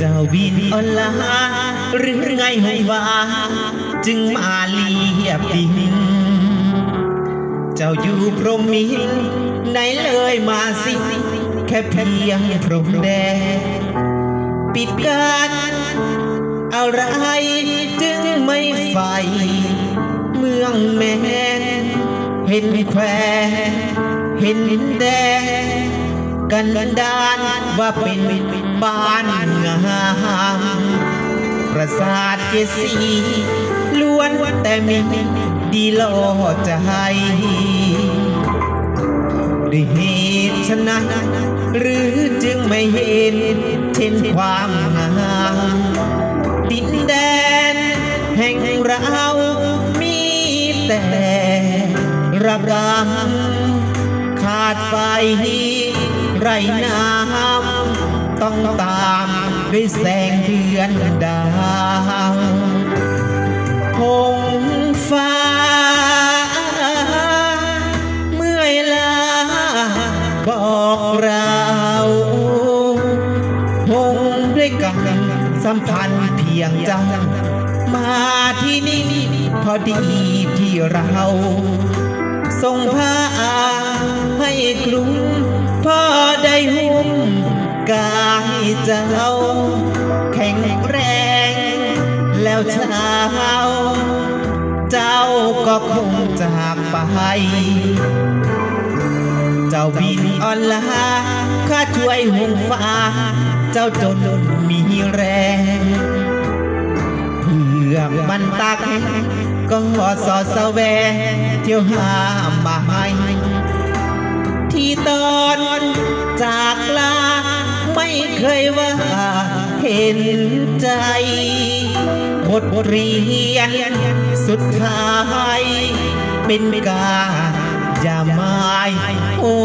จ้าบินออนไลน์หรือไงหงว่า จึงมาเลียบดิน เจ้าอยู่พรหมมินไหนเลยมาสิ แค่เพียงพรหมแดนปิดการอะไรจึงไม่ไฟ เมืองแม่เห็นแควเห็นแดน กันดานว่าเป็นบ้านงามประสาทเจสีล้วนแต่มีดีโลอใจด้วยเหตุฉะนั้นหรือจึงไม่เห็นเช่นความงามดินแดนแห่งเรามีแต่ระกำขาดไฟ ไรน้ำต้องตามด้วยแสงเดือนดาวหงฟ้า เมื่อยลาบอกเราหงด้วยกันสัมพันธ์เพียงจังมาที่นี่พอดีที่เรา กายเจ้า แข็งแรง แล้วเช้า เจ้าก็คงจากไป เจ้าบินออนลน์ข้าช่วยหงฟ้า เจ้าจนมีแรงเพื่อมันตากแห้งก็สอดแสวงเที่ยวหามาให้ที่ตอน คยว่าเห็นใจบทเรียนสุดท้าย เป็นกาอย่าไมายโอ้